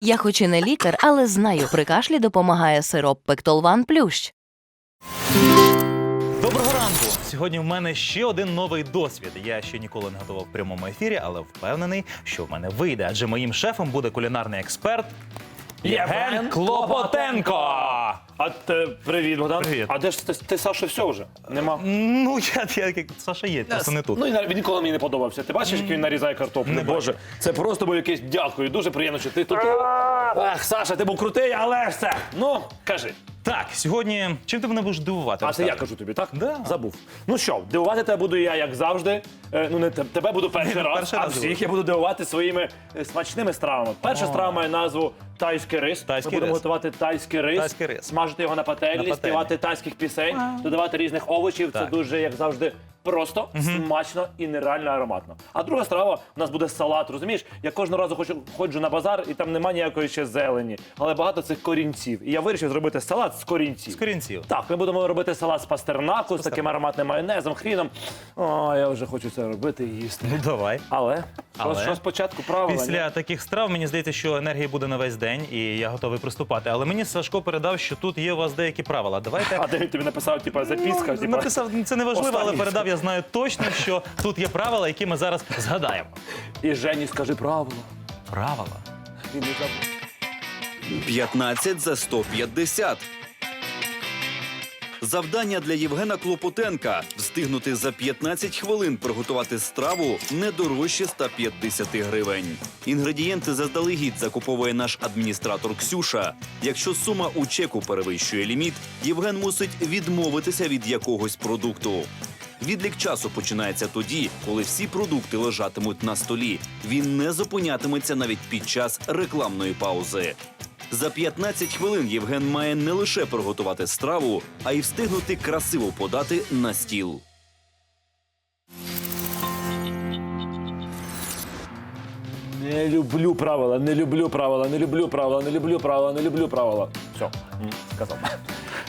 Я хоч і не лікар, але знаю, при кашлі допомагає сироп Пектолван Плющ. Доброго ранку! Сьогодні в мене ще один новий досвід. Я ще ніколи не готував в прямому ефірі, але впевнений, що в мене вийде, адже моїм шефом буде кулінарний експерт Євген Клопотенко. А те, привіт, Богдан. Привіт. А де ж ти, ти Саша, все вже? Нема. Ну, я, я як Саша є, просто не тут. Ну і він ніколи мені не подобався. Ти бачиш, як він нарізає картоплю? Не Боже, це просто був якийсь дякую. Дуже приємно, що ти тут. Ах, Саша, ти був крутий, але ж це. Ну, кажи. Так, сьогодні чим ти мене будеш дивувати? А це я кажу тобі, так? Да. Забув. Ну що, дивувати тебе буду я, як завжди. Е, ну, не те- тебе буду перший раз, перший а раз всіх я буду дивувати своїми е, смачними стравами. Перша страва має назву тайський рис. Тайський Ми будемо рис. готувати тайський рис, Тайський рис. смажити його на пательні, На пательні. співати тайських пісень, додавати різних овочів. Це Так. дуже, як завжди, просто, смачно і нереально ароматно. А друга страва у нас буде салат. Розумієш? Я кожного разу хочу, ходжу на базар, і там немає ніякої ще зелені, але багато цих корінців. І я вирішив зробити салат з корінців. З корінців. Так, ми будемо робити салат з пастернаку з таким ароматним майонезом, хріном. О, я вже хочу це робити і їсти. Ну давай. Але, Але? Що, спочатку правила? Після таких страв мені здається, що енергії буде на весь день, і я готовий приступати. Але мені Сашко передав, що тут є у вас деякі правила. Давайте А де він тобі написав, типа, записка? Ну, типа, написав, це не важливо, але останній. передав. Я знаю точно, що тут є правила, які ми зараз згадаємо. І Жені скажи правила. Правила. Він не забув. 15 за 150. Завдання для Євгена Клопотенка встигнути за 15 хвилин приготувати страву не дорожче 150 гривень. Інгредієнти заздалегідь закуповує наш адміністратор Ксюша. Якщо сума у чеку перевищує ліміт, Євген мусить відмовитися від якогось продукту. Відлік часу починається тоді, коли всі продукти лежатимуть на столі. Він не зупинятиметься навіть під час рекламної паузи. За 15 хвилин Євген має не лише приготувати страву, а й встигнути красиво подати на стіл. Не люблю правила, не люблю правила, не люблю правила, не люблю правила, не люблю правила. Все, сказав.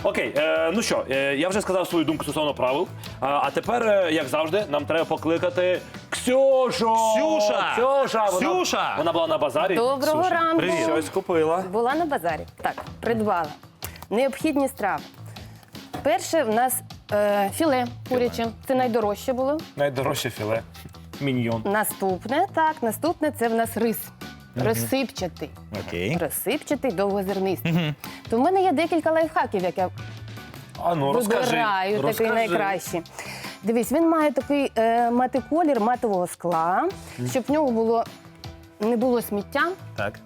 Окей, е, ну що, е, я вже сказав свою думку стосовно правил. А, а тепер, е, як завжди, нам треба покликати Ксюшу! Ксюша! Ксюша! Вона, Ксюша! Вона була на базарі. Доброго Ксюша, ранку. привіт. Щось купила. Була на базарі. Так, придбала. Необхідні страви. Перше в нас е, філе куряче. Це найдорожче було. Найдорожче філе. Міньйон. Наступне, так, наступне це в нас рис. Розсипчатий. Окей. Розсипчатий, довгозернистий. То в мене є декілька лайфхаків, як я А ну розкажи. вибираю такий найкращий. Дивись, він має такий е, мати колір матового скла, щоб в нього було не було сміття. Так.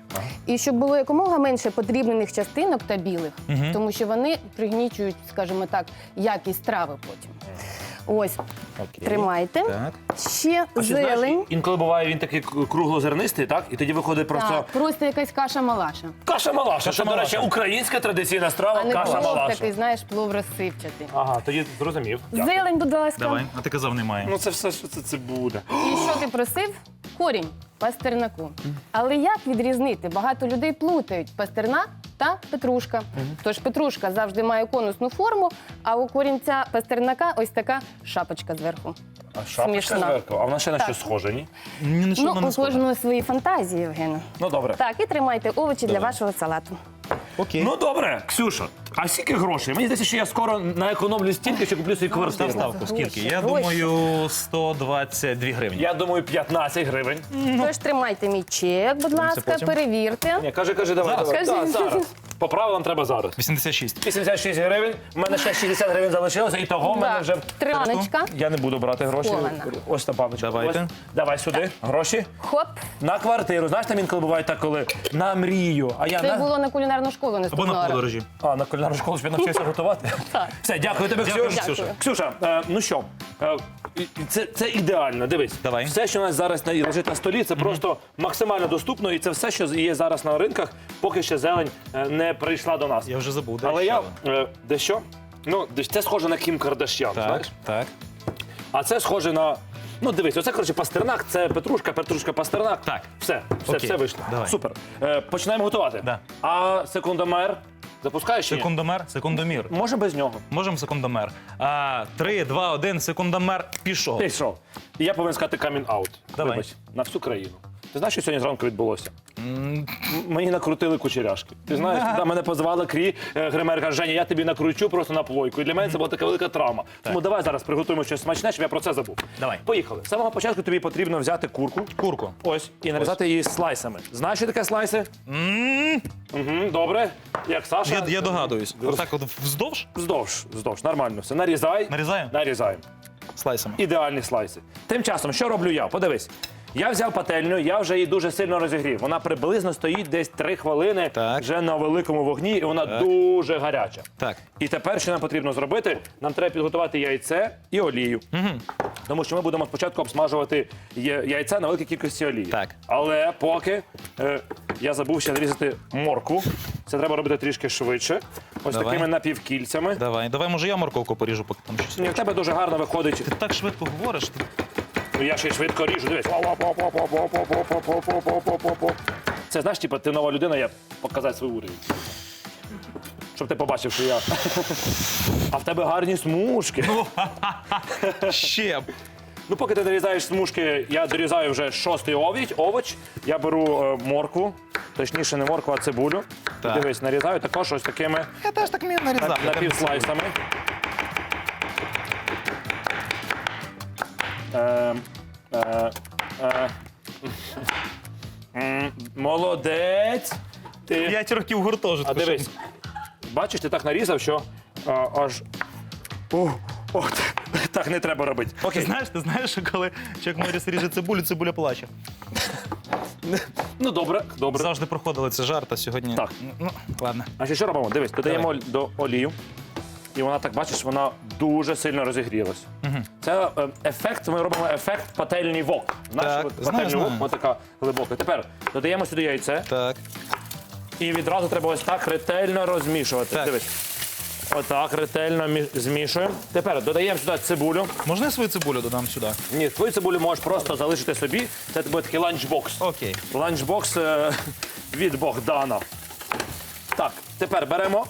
І щоб було якомога менше подрібнених частинок та білих, тому що вони пригнічують, скажімо так, якість страви потім. Ось, Окей. тримайте. Так. Ще А ще, зелень. знаєш, інколи буває він такий к- круглозернистий, так? І тоді виходить просто Так, просто якась каша-малаша. каша малаша. Це, до речі, українська традиційна страва А не каша плов малаша. такий, знаєш, плов розсипчатий. Ага, тоді зрозумів. Зелень, будь ласка. Давай. А ти казав, немає. Ну це все, що це, це буде. І що ти просив? Корінь пастернаку. Але як відрізнити? Багато людей плутають пастернак та петрушка. Тож петрушка завжди має конусну форму, а у корінця пастернака ось така шапочка зверху. А шапочка Смішна. зверху. А вона ще на Так. щось схоже, ні? Ні, на що Ну, не у схожа. кожного свої фантазії, Євгена. Ну добре. Так, і тримайте овочі для вашого салату. Окей. Ну добре, Ксюша, а скільки грошей? Мені здається, що я скоро наекономлю стільки, що куплю собі квартиру. ставку скільки? Я думаю, 122 гривні. Я думаю, 15 гривень. Тож тримайте мій чек, будь ласка, потім. перевірте. Ні, кажи, кажи, давай. Зараз. давай. Кажи. Да, зараз. По правилам треба зараз. 86. 86 гривень, у мене ще 60 гривень залишилося, і того в мене вже. Триманочка. Я не буду брати гроші. Ось та баночка. Давайте. Ось. Давай сюди. Гроші. Хоп. На квартиру. Знаєш, там інколи буває так, коли на мрію. А я Це на... було на кулінарну школу Або на разу. подорожі. А, на кулінарну школу щоб я навчився готувати? Так. Все, дякую тобі, Дякую, Ксюша. Ксюша. Ксюша, е, ну що, е, і- і це, це ідеально. Дивись, Давай. все, що у нас зараз на- лежить на столі, це просто максимально доступно, і це все, що є зараз на ринках, поки ще зелень е, не прийшла до нас. Я вже забув. де Але я що? е, дещо. Ну, десь це схоже на Кім Кардашян, Так, знаєш? так. А це схоже на. Ну, дивись, оце коротше пастернак, це петрушка, петрушка, пастернак. Так. Все, все, Окей, все вийшло. давай. Супер. Е, починаємо готувати. Да. А секундомер запускаєш чи ні? Секундомер, секундомір. Може без нього. Можемо секундомер. А, 3, 2, 1, секундомер пішов. Пішов. І я повинен сказати камін аут. Давай. Вибач, на всю країну. Ти знаєш, що сьогодні зранку відбулося? Мені накрутили кучеряшки. Ти знаєш, тоді мене позвала крі е, гример, Женя, я тобі накручу просто на плойку. І для мене це була така велика травма. Тому давай зараз приготуємо щось смачне, щоб я про це забув. Давай. Поїхали. З самого початку тобі потрібно взяти курку. Курку. Ось, і нарізати її слайсами. Знаєш, що таке слайси? Угу, добре. Як Саша? Я, я догадуюсь. Отак от вздовж Вздовж, вздовж, нормально. Все, нарізай. Нарізаю? Нарізаємо. слайсами. Ідеальні слайси. Тим часом, що роблю я? Подивись. Я взяв пательню, я вже її дуже сильно розігрів. Вона приблизно стоїть десь 3 хвилини Так. вже на великому вогні, і вона дуже гаряча. Так. І тепер, що нам потрібно зробити? Нам треба підготувати яйце і олію. Тому що ми будемо спочатку обсмажувати я- яйце на великій кількості олії. Так. Але поки е, я забув ще нарізати морку. Це треба робити трішки швидше. Ось Давай. такими напівкільцями. Давай, давай, може я морковку поріжу, поки там щось. Ні, в тебе дуже гарно виходить. Ти так швидко говориш. ти- Ну, Я ще й швидко ріжу. Дивись. Це знаєш, типу, ти нова людина, я показати свій уровень. Щоб ти побачив, що я. А в тебе гарні смужки. Ще. Ну, поки ти нарізаєш смужки, я дорізаю вже шостий овіч, овоч. Я беру е, моркву, точніше, не моркву, а цибулю. Так. Дивись, нарізаю також ось такими Я теж так вмію нарізати. напівслайсами. Е, е, е. М, Молодець. Ти... П'ять років гуртожитку. А дивись, бачиш, ти так нарізав, що а, аж. О, о, так не треба робити. Ти Окей. знаєш, ти знаєш, що коли Чак Норріс ріже цибулю, цибуля плаче. Ну добре, добре. Завжди проходили це жарт, а сьогодні. Так. Ну, ладно. А ще що робимо? Дивись, додаємо до олію. І вона так бачиш, вона дуже сильно розігрілась. Це е, ефект, ми робимо ефект пательний вок. Знаєш, Так, от знаю, пательний вок, знаю. така глибока. Тепер додаємо сюди яйце Так. і відразу треба ось так ретельно розмішувати. Так. Дивись. Отак ретельно мі- змішуємо. Тепер додаємо сюди цибулю. Можна я свою цибулю додам сюди? Ні, твою цибулю можеш просто залишити собі. Це буде такий ланчбокс. Окей. Ланчбокс е, від Богдана. Так, тепер беремо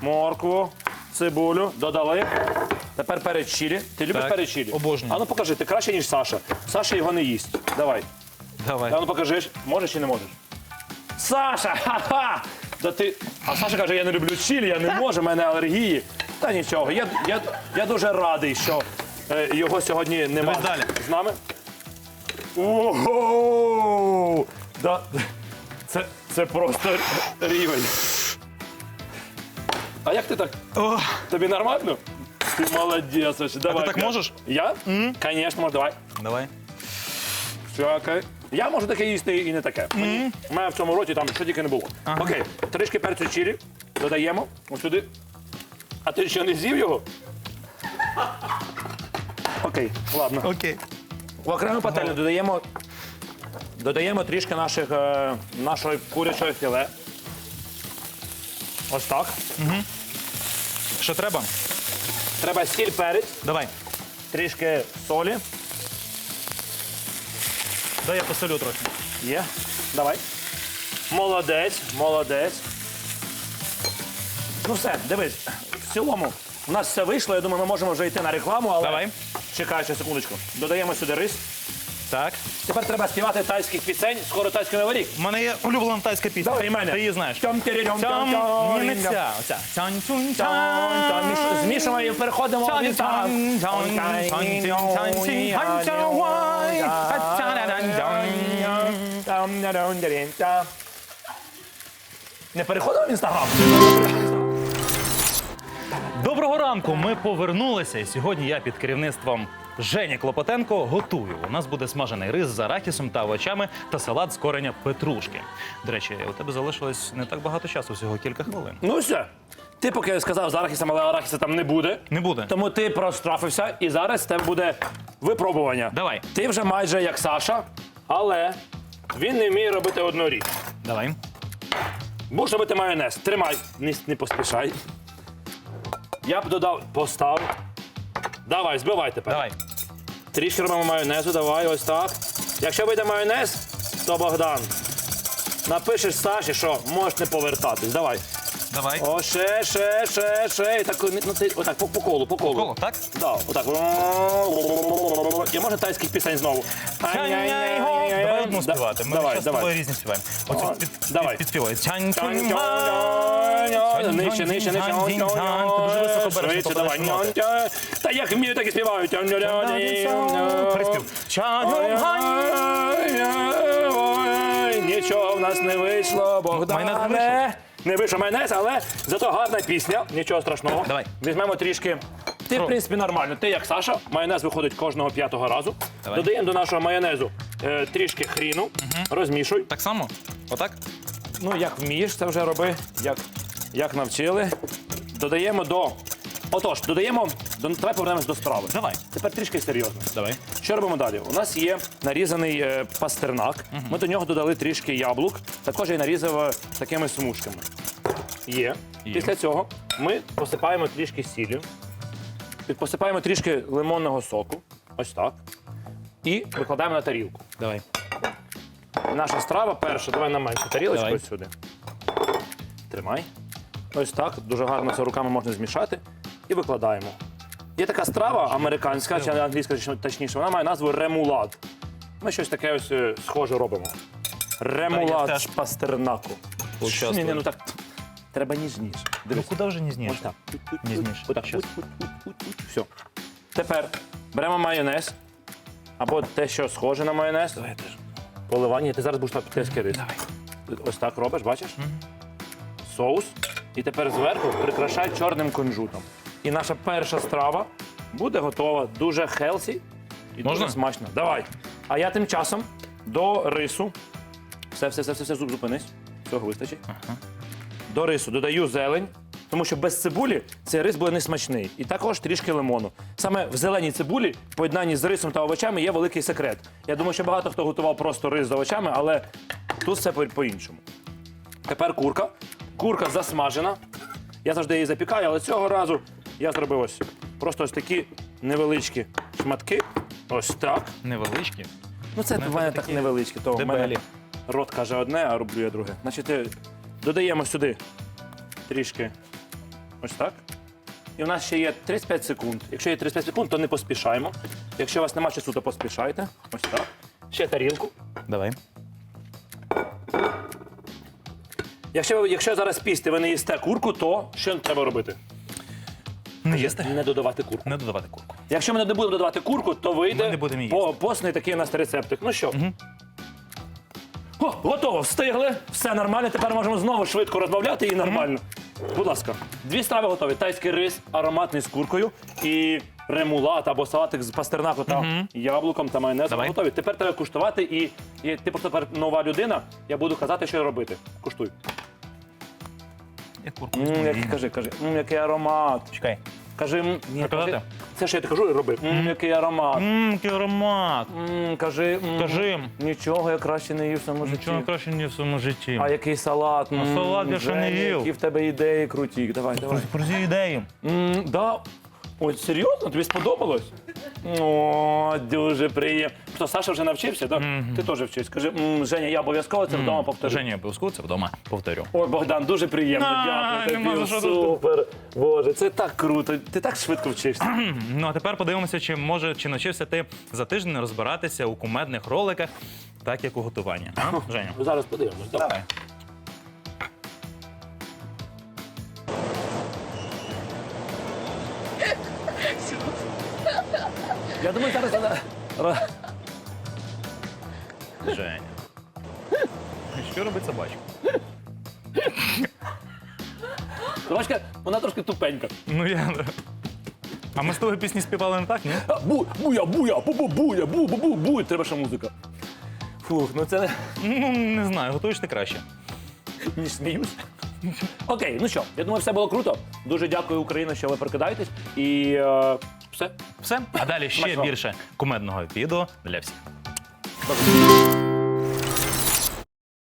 моркву, цибулю, додали. Тепер перець чилі. Ти любиш Так, перець чилі? обожнюю. А ну покажи, ти краще, ніж Саша. Саша його не їсть. Давай. Давай. А ну покажи, можеш чи не можеш? Саша! Ха-ха! Да ти... А Саша каже, я не люблю чилі, я не можу, в мене алергії. Та нічого, я, я, я дуже радий, що е, його сьогодні немає далі. з нами. Ого! Да, це, це просто рівень. А як ти так? О, Тобі нормально? Ти молодець, Саша, давай. так можеш? Я? Звісно, можу, давай. давай. Все окей. Я можу таке їсти і не таке. Мені- У мене в цьому році там що тільки не було. Окей, трішки перцю чилі додаємо ось сюди. А ти ще не з'їв його? Окей, ладно. Окей. В окрему пательню додаємо, додаємо трішки наших, е, нашої курячої філе. Ось так. Що треба? Треба сіль перець, Давай. трішки солі. Дай я посолю трохи. Є. Давай. Молодець, молодець. Ну все, дивись, в цілому у нас все вийшло. Я думаю, ми можемо вже йти на рекламу, але Давай. чекай ще секундочку. Додаємо сюди рис. Так. Тепер треба співати тайських пісень. Скоро тайський новий. У мене є улюблена тайська пісня. Давай. Мене. Ти її знаєш. Тьом. Оця. Змішуємо і переходимо Не переходимо в інстаграм. Ранку. Ми повернулися. І сьогодні я під керівництвом Жені Клопотенко готую. У нас буде смажений рис з арахісом та овочами та салат з кореня петрушки. До речі, у тебе залишилось не так багато часу, всього кілька хвилин. Ну все. Ти поки сказав з арахісом, але арахіса там не буде. Не буде. Тому ти прострафився, і зараз в тебе буде випробування. Давай. Ти вже майже як Саша, але він не вміє робити одну річ. Давай. Будеш робити майонез. Тримай, не, не поспішай. Я б додав, постав. Давай, збивай тепер. Давай. Трішки робимо майонезу, давай, ось так. Якщо вийде майонез, то Богдан. Напишеш Саші, що можеш не повертатись. Давай. Давай. О, ще, ще, ще, ще. І так, ну, це, отак, по, по колу, по колу. Коло, так? Да, отак. Я можу тайських пісень знову. Давай одну співати. Ми давай, зараз з тобою давай. різні співаємо. Оцю О, під, давай. під, підспівай. Тянь, Тянь, тянь, тянь, Нижче, нижче, нижче. Ти дуже високо береш, Швидше, давай. Та як вмію, так і співаю. Приспів. Чань, Ой, Нічого в нас не вийшло, не Богдане. Не вийшов майонез, але зато гарна пісня. Нічого страшного. Давай. Візьмемо трішки. Ти, в принципі, нормально. Ти як Саша, майонез виходить кожного п'ятого разу. Давай. Додаємо до нашого майонезу е, трішки хріну, розмішуй. Так само? Отак? Ну, як вмієш, це вже роби, як, як навчили. Додаємо до. Отож, додаємо. До... Давай повернемось до страви. Давай. Тепер трішки серйозно. Давай. Що робимо далі? У нас є нарізаний е, пастернак. Ми до нього додали трішки яблук. Також я нарізав е, такими смужками. Є. Є. Після цього ми посипаємо трішки сіллю, посипаємо трішки лимонного соку. Ось так. І викладаємо на тарілку. Давай. Наша страва перша. Давай на меншу тарілочку Давай. ось сюди. Тримай. Ось так. Дуже гарно це руками можна змішати. І викладаємо. Є така страва американська, чи англійська точніше, вона має назву ремулад. Ми щось таке ось е, схоже робимо. Та, я Ремулад теж з пастернаку. Участвую. Ні, ні, ну так. Треба ніжніше. Ну Дивись. куди вже ніжніше? Ось так. Ніжніше. Отак. Щас. Все. Тепер беремо майонез. Або те, що схоже на майонез. Давай теж. Поливання. Ти зараз будеш так тески рис. Ось так робиш, бачиш? Соус. І тепер зверху прикрашай чорним кунжутом. І наша перша страва буде готова. Дуже хелсі і Можна? дуже смачно. Давай. А я тим часом до рису. Все, все, все, все, все, зуб, зупинись. Цього вистачить. До рису додаю зелень, тому що без цибулі цей рис буде несмачний. І також трішки лимону. Саме в зеленій цибулі, в поєднанні з рисом та овочами, є великий секрет. Я думаю, що багато хто готував просто рис з овочами, але тут все по- по-іншому. Тепер курка. Курка засмажена. Я завжди її запікаю, але цього разу я зробив ось просто ось такі невеличкі шматки. Ось так. Невеличкі. Ну це в мене так такі невеличкі, то в мене дебелі. рот каже одне, а роблю я друге. Значить, е, додаємо сюди трішки ось так. І у нас ще є 35 секунд. Якщо є 35 секунд, то не поспішаємо. Якщо у вас немає часу, то поспішайте. Ось так. Ще тарілку. Давай. Якщо, ви- якщо зараз пісти ви не їсте курку, то що треба робити? Не їсти. Не додавати курку. Не додавати курку. Якщо ми не будемо додавати курку, то Ми вийде не будемо їсти. по, постний такий у нас рецептик. Ну що? О, готово, встигли, все нормально. Тепер можемо знову швидко розмовляти і нормально. Будь ласка, дві страви готові: тайський рис, ароматний з куркою і ремулат або салатик з пастернаку та яблуком та майонезом. Давай. Готові. Тепер треба куштувати, і, і ти просто тепер нова людина. Я буду казати, що робити. Куштуй. Я курку. М, як, кажи, кажи, м, який аромат. Чекай. Кажи, м, ні, Показати? кажи. Це що я ти кажу і роби. М, який аромат. Ммм, який аромат. М, кажи, м, Кажи. Нічого я краще не їв в своєму житті. Нічого краще ні в своєму житті. А який салат? М, салат я ще не Женя, їв. Які в тебе ідеї круті. Давай, давай. Про ці ідеї. М, да. Ой, серйозно? Тобі сподобалось? О, дуже приємно. Що, Саша вже навчився, так? Ти теж вчись. Скажи, м, Женя, я обов'язково це вдома повторю. Женя, обов'язково це вдома повторю. Ой, Богдан, дуже приємно. А, Дякую нема тобі. за що дуже. Супер. Боже, це так круто. Ти так швидко вчишся. Ну а тепер подивимося, чи може чи навчився ти за тиждень розбиратися у кумедних роликах, так як у готуванні. А, Женя? Зараз подивимось. Давай. Я думаю, зараз вона. Женя. Що робить собачка? Собачка, вона трошки тупенька. Ну я. А ми з тобою пісні співали не так, ні? А, Бу, буя, буя, бу-бу, буя, бу, бу, бу, бу. Треба ще музика. Фух, ну це не. Ну, не знаю, готуєш ти краще. Не сміюсь. Окей, ну що, я думаю, все було круто. Дуже дякую, Україна, що ви прокидаєтесь. І е, все. Все. А далі ще Смачного. більше кумедного відео для всіх.